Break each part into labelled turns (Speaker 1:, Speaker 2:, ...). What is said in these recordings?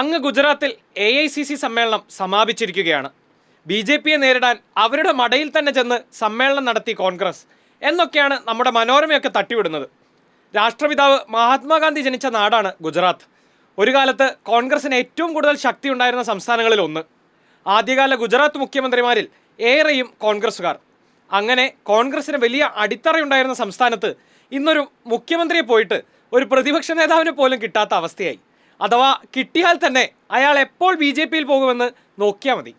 Speaker 1: അങ്ങ് ഗുജറാത്തിൽ A I C C സമ്മേളനം സമാപിച്ചിരിക്കുകയാണ്. ബി ജെ പിയെ നേരിടാൻ അവരുടെ മടയിൽ തന്നെ ചെന്ന് സമ്മേളനം നടത്തി കോൺഗ്രസ് എന്നൊക്കെയാണ് നമ്മുടെ മനോരമയൊക്കെ തട്ടിവിടുന്നത്. രാഷ്ട്രപിതാവ് മഹാത്മാഗാന്ധി ജനിച്ച നാടാണ് ഗുജറാത്ത്. ഒരു കാലത്ത് കോൺഗ്രസിന് ഏറ്റവും കൂടുതൽ ശക്തി ഉണ്ടായിരുന്ന സംസ്ഥാനങ്ങളിൽ ഒന്ന്. ആദ്യകാല ഗുജറാത്ത് മുഖ്യമന്ത്രിമാരിൽ ഏറെയും കോൺഗ്രസ്സുകാർ. അങ്ങനെ കോൺഗ്രസിന് വലിയ അടിത്തറയുണ്ടായിരുന്ന സംസ്ഥാനത്ത് ഇന്നൊരു മുഖ്യമന്ത്രിയെ പോയിട്ട് ഒരു പ്രതിപക്ഷ നേതാവിനെ പോലും കിട്ടാത്ത അവസ്ഥയായി. അഥവാ കിട്ടിയാൽ തന്നെ അയാൾ എപ്പോൾ ബി ജെ പിയിൽ പോകുമെന്ന് നോക്കിയാൽ മതി.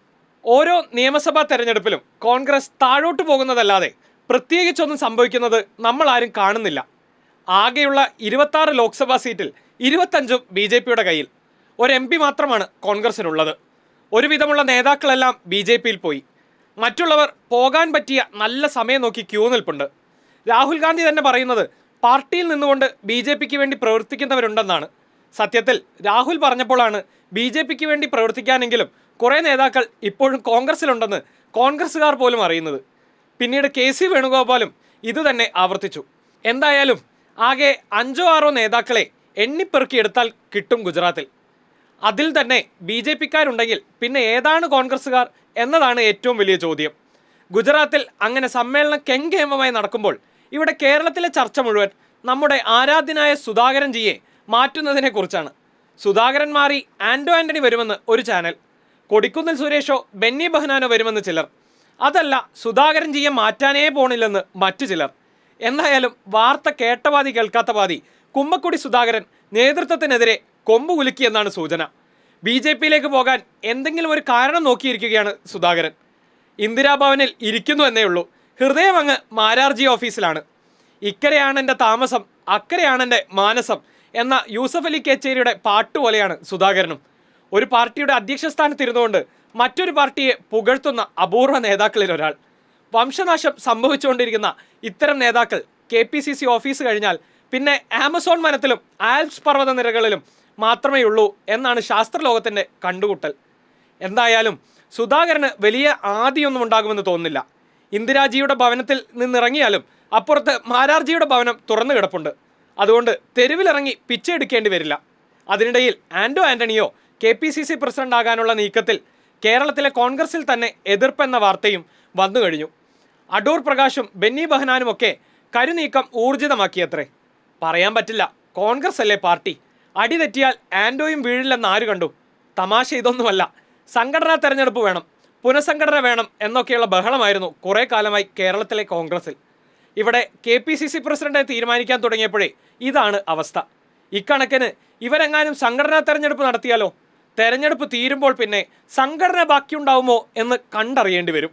Speaker 1: ഓരോ നിയമസഭാ തെരഞ്ഞെടുപ്പിലും കോൺഗ്രസ് താഴോട്ട് പോകുന്നതല്ലാതെ പ്രത്യേകിച്ചൊന്നും സംഭവിക്കുന്നത് നമ്മൾ ആരും കാണുന്നില്ല. ആകെയുള്ള ഇരുപത്താറ് ലോക്സഭാ സീറ്റിൽ ഇരുപത്തഞ്ചും ബി ജെ പിയുടെ കയ്യിൽ. ഒരു എം പി മാത്രമാണ് കോൺഗ്രസിനുള്ളത്. ഒരുവിധമുള്ള നേതാക്കളെല്ലാം ബി ജെ പിയിൽ പോയി. മറ്റുള്ളവർ പോകാൻ പറ്റിയ നല്ല സമയം നോക്കി ക്യൂ നിൽപ്പുണ്ട്. രാഹുൽ ഗാന്ധി തന്നെ പറയുന്നത് പാർട്ടിയിൽ നിന്നുകൊണ്ട് ബി ജെ പിക്ക് വേണ്ടി പ്രവർത്തിക്കുന്നവരുണ്ടെന്നാണ്. സത്യത്തിൽ രാഹുൽ പറഞ്ഞപ്പോഴാണ് ബി ജെ പിക്ക് വേണ്ടി പ്രവർത്തിക്കാനെങ്കിലും കുറേ നേതാക്കൾ ഇപ്പോഴും കോൺഗ്രസിലുണ്ടെന്ന് കോൺഗ്രസ്സുകാർ പോലും അറിയുന്നത്. പിന്നീട് കെ സി വേണുഗോപാലും ഇത് തന്നെ ആവർത്തിച്ചു. എന്തായാലും ആകെ അഞ്ചോ ആറോ നേതാക്കളെ എണ്ണിപ്പെറുക്കിയെടുത്താൽ കിട്ടും ഗുജറാത്തിൽ. അതിൽ തന്നെ ബി ജെ പിക്കാരുണ്ടെങ്കിൽ പിന്നെ ഏതാണ് കോൺഗ്രസ്സുകാർ എന്നതാണ് ഏറ്റവും വലിയ ചോദ്യം. ഗുജറാത്തിൽ അങ്ങനെ സമ്മേളനം കെങ്കേമമായി നടക്കുമ്പോൾ ഇവിടെ കേരളത്തിലെ ചർച്ച മുഴുവൻ നമ്മുടെ ആരാധ്യനായ സുധാകരൻ ജിയെ മാറ്റുന്നതിനെ കുറിച്ചാണ്. സുധാകരൻ മാറി ആൻഡോ ആന്റണി വരുമെന്ന് ഒരു ചാനൽ. കൊടിക്കുന്നിൽ സുരേഷോ ബെന്നി ബഹനാനോ വരുമെന്ന് ചിലർ. അതല്ല സുധാകരൻ ജിയെ മാറ്റാനേ പോണില്ലെന്ന് മറ്റു ചിലർ. എന്തായാലും വാർത്ത കേട്ടപാതി കേൾക്കാത്ത പാതി കുമ്മക്കുടി സുധാകരൻ നേതൃത്വത്തിനെതിരെ കൊമ്പ് കുലുക്കിയെന്നാണ് സൂചന. ബി ജെ പിയിലേക്ക് പോകാൻ എന്തെങ്കിലും ഒരു കാരണം നോക്കിയിരിക്കുകയാണ് സുധാകരൻ. ഇന്ദിരാഭവനിൽ ഇരിക്കുന്നു എന്നേ ഉള്ളൂ. ഹൃദയം അങ്ങ് മാരാർജി ഓഫീസിലാണ്. ഇക്കരെയാണ് എന്റെ താമസം അക്കരെയാണ് എന്റെ മാനസം എന്ന യൂസഫ് അലി കേച്ചേരിയുടെ പാട്ടുപോലെയാണ് സുധാകരനും. ഒരു പാർട്ടിയുടെ അധ്യക്ഷ സ്ഥാനത്തിരുന്നുകൊണ്ട് മറ്റൊരു പാർട്ടിയെ പുകഴ്ത്തുന്ന അപൂർവ നേതാക്കളിൽ ഒരാൾ. വംശനാശം സംഭവിച്ചുകൊണ്ടിരിക്കുന്ന ഇത്തരം നേതാക്കൾ K P C C office കഴിഞ്ഞാൽ പിന്നെ ആമസോൺ വനത്തിലും ആൽപ്സ് പർവത നിരകളിലും മാത്രമേ ഉള്ളൂ എന്നാണ് ശാസ്ത്രലോകത്തിന്റെ കണ്ടുകൂട്ടൽ എന്തായാലും സുധാകരന് വലിയ ആദിയൊന്നും ഉണ്ടാകുമെന്ന് തോന്നുന്നില്ല. ഇന്ദിരാജിയുടെ ഭവനത്തിൽ നിന്നിറങ്ങിയാലും അപ്പുറത്ത് മാരാർജിയുടെ ഭവനം തുറന്നു കിടപ്പുണ്ട് അതുകൊണ്ട് തെരുവിലിറങ്ങി പിച്ചെടുക്കേണ്ടി വരില്ല. അതിനിടയിൽ Anto Antonio K P C C president ആകാനുള്ള നീക്കത്തിൽ കേരളത്തിലെ കോൺഗ്രസിൽ തന്നെ എതിർപ്പെന്ന വാർത്തയും വന്നു കഴിഞ്ഞു. അടൂർ പ്രകാശും ബെന്നി ബഹനാനുമൊക്കെ കരുനീക്കം ഊർജിതമാക്കിയത്രേ. പറയാൻ പറ്റില്ല കോൺഗ്രസ് അല്ലേ പാർട്ടി. അടി തെറ്റിയാൽ ആൻഡോയും വീഴില്ലെന്ന് ആര് കണ്ടു? തമാശ ഇതൊന്നുമല്ല. സംഘടനാ തെരഞ്ഞെടുപ്പ് വേണം പുനഃസംഘടന വേണം എന്നൊക്കെയുള്ള ബഹളമായിരുന്നു കുറേ കാലമായി കേരളത്തിലെ കോൺഗ്രസിൽ. ഇവിടെ കെ പി സി സി പ്രസിഡന്റെ തീരുമാനിക്കാൻ തുടങ്ങിയപ്പോഴേ ഇതാണ് അവസ്ഥ. ഇക്കണക്കിന് ഇവരെങ്ങാനും സംഘടനാ തെരഞ്ഞെടുപ്പ് നടത്തിയാലോ? തെരഞ്ഞെടുപ്പ് തീരുമ്പോൾ പിന്നെ സംഘടന ബാക്കിയുണ്ടാവുമോ എന്ന് കണ്ടറിയേണ്ടി വരും.